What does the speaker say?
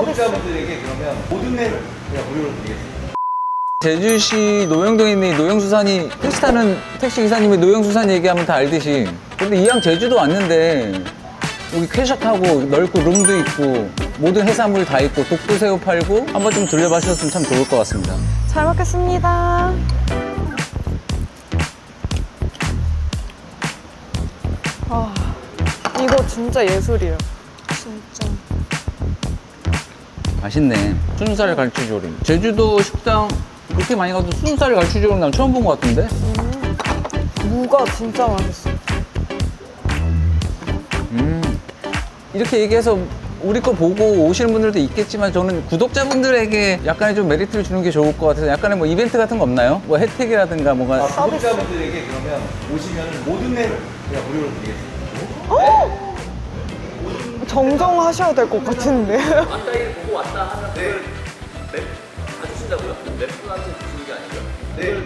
구독자분들에게 그러면 모든 맵을 제가 무료로 드리겠습니다. 제주시 노영동에 있는 이 노영수산이 택시 타는 택시 기사님이 노영수산 얘기하면 다 알듯이 근데 이왕 제주도 왔는데 여기 쾌적하고 넓고 룸도 있고 모든 해산물 다 있고 독도새우 팔고 한번 좀 들려봐주셨으면 참 좋을 것 같습니다. 잘 먹겠습니다. 아, 이거 진짜 예술이에요. 진짜. 맛있네. 순살 갈치조림. 제주도 식당 그렇게 많이 가도 순살 갈치조림 난 처음 본 것 같은데? 무가 진짜 맛있어. 음. 이렇게 얘기해서 우리 거 보고 오시는 분들도 있겠지만 저는 구독자분들에게 약간의 좀 메리트를 주는 게 좋을 것 같아서 약간의 뭐 이벤트 같은 거 없나요? 뭐 혜택이라든가 뭐가 아. 구독자분들에게 그러면 오시면 모든 맵을 제가 무료로 드리겠습니다. 정정하셔야 될 것 같은데. 왔다 일 보고 왔다 하면 그걸 맵 봐주신다고요? 맵 플러스 주시는 게 아니고요? 네.